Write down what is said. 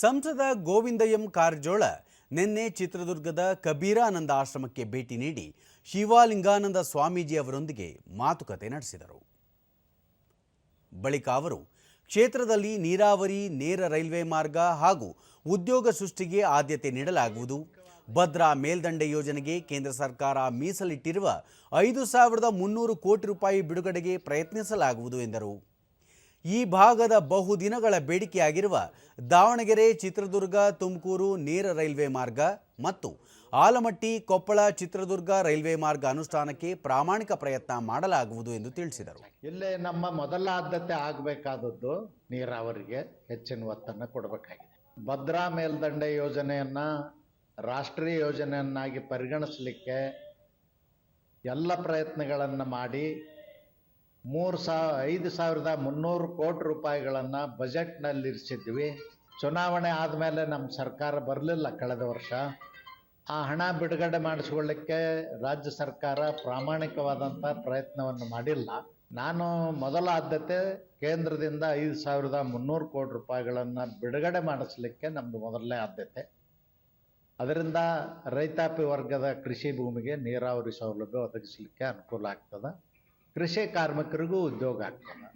ಸಂಸದ ಗೋವಿಂದ ಎಂ ಕಾರಜೋಳ ನಿನ್ನೆ ಚಿತ್ರದುರ್ಗದ ಕಬೀರಾನಂದ ಆಶ್ರಮಕ್ಕೆ ಭೇಟಿ ನೀಡಿ ಶಿವಲಿಂಗಾನಂದ ಸ್ವಾಮೀಜಿ ಅವರೊಂದಿಗೆ ಮಾತುಕತೆ ನಡೆಸಿದರು. ಬಳಿಕ ಅವರು ಕ್ಷೇತ್ರದಲ್ಲಿ ನೀರಾವರಿ, ನೇರ ರೈಲ್ವೆ ಮಾರ್ಗ ಹಾಗೂ ಉದ್ಯೋಗ ಸೃಷ್ಟಿಗೆ ಆದ್ಯತೆ ನೀಡಲಾಗುವುದು. ಭದ್ರಾ ಮೇಲ್ದಂಡೆ ಯೋಜನೆಗೆ ಕೇಂದ್ರ ಸರ್ಕಾರ ಮೀಸಲಿಟ್ಟಿರುವ ಐದು ಸಾವಿರದ ಮುನ್ನೂರು ಕೋಟಿ ರೂಪಾಯಿ ಬಿಡುಗಡೆಗೆ ಪ್ರಯತ್ನಿಸಲಾಗುವುದು ಎಂದರು. ಈ ಭಾಗದ ಬಹುದಿನಗಳ ಬೇಡಿಕೆಯಾಗಿರುವ ದಾವಣಗೆರೆ, ಚಿತ್ರದುರ್ಗ, ತುಮಕೂರು ನೇರ ರೈಲ್ವೆ ಮಾರ್ಗ ಮತ್ತು ಆಲಮಟ್ಟಿ, ಕೊಪ್ಪಳ ಚಿತ್ರದುರ್ಗ ರೈಲ್ವೆ ಮಾರ್ಗ ಅನುಷ್ಠಾನಕ್ಕೆ ಪ್ರಾಮಾಣಿಕ ಪ್ರಯತ್ನ ಮಾಡಲಾಗುವುದು ಎಂದು ತಿಳಿಸಿದರು. ಇಲ್ಲೇ ನಮ್ಮ ಮೊದಲ ಆದ್ಯತೆ ಆಗಬೇಕಾದದ್ದು ನೀರಾವರಿಗೆ ಹೆಚ್ಚಿನ ಒತ್ತನ್ನು ಕೊಡಬೇಕಾಗಿದೆ. ಭದ್ರಾ ಮೇಲ್ದಂಡೆ ಯೋಜನೆಯನ್ನು ರಾಷ್ಟ್ರೀಯ ಯೋಜನೆಯನ್ನಾಗಿ ಪರಿಗಣಿಸಲಿಕ್ಕೆ ಎಲ್ಲ ಪ್ರಯತ್ನಗಳನ್ನು ಮಾಡಿ ಮೂರು ಸಾವಿರ ಐದು ಸಾವಿರದ ಮುನ್ನೂರು ಕೋಟಿ ರೂಪಾಯಿಗಳನ್ನು ಬಜೆಟ್ನಲ್ಲಿ ಇರಿಸಿದ್ವಿ ಚುನಾವಣೆ ಆದಮೇಲೆ ನಮ್ಮ ಸರ್ಕಾರ ಬರಲಿಲ್ಲ ಕಳೆದ ವರ್ಷ. ಆ ಹಣ ಬಿಡುಗಡೆ ಮಾಡಿಸ್ಕೊಳ್ಳಿಕ್ಕೆ ರಾಜ್ಯ ಸರ್ಕಾರ ಪ್ರಾಮಾಣಿಕವಾದಂಥ ಪ್ರಯತ್ನವನ್ನು ಮಾಡಿಲ್ಲ. ನಾನು ಮೊದಲ ಆದ್ಯತೆ ಕೇಂದ್ರದಿಂದ ಐದು ಸಾವಿರದ ಮುನ್ನೂರು ಕೋಟಿ ರೂಪಾಯಿಗಳನ್ನು ಬಿಡುಗಡೆ ಮಾಡಿಸ್ಲಿಕ್ಕೆ ನಮ್ಮದು ಮೊದಲನೇ ಆದ್ಯತೆ. ಅದರಿಂದ ರೈತಾಪಿ ವರ್ಗದ ಕೃಷಿ ಭೂಮಿಗೆ ನೀರಾವರಿ ಸೌಲಭ್ಯ ಒದಗಿಸಲಿಕ್ಕೆ ಅನುಕೂಲ ಆಗ್ತದೆ. ಕೃಷಿ ಕಾರ್ಮಿಕರಿಗೂ ಉದ್ಯೋಗ ಆಗ್ತದೆ.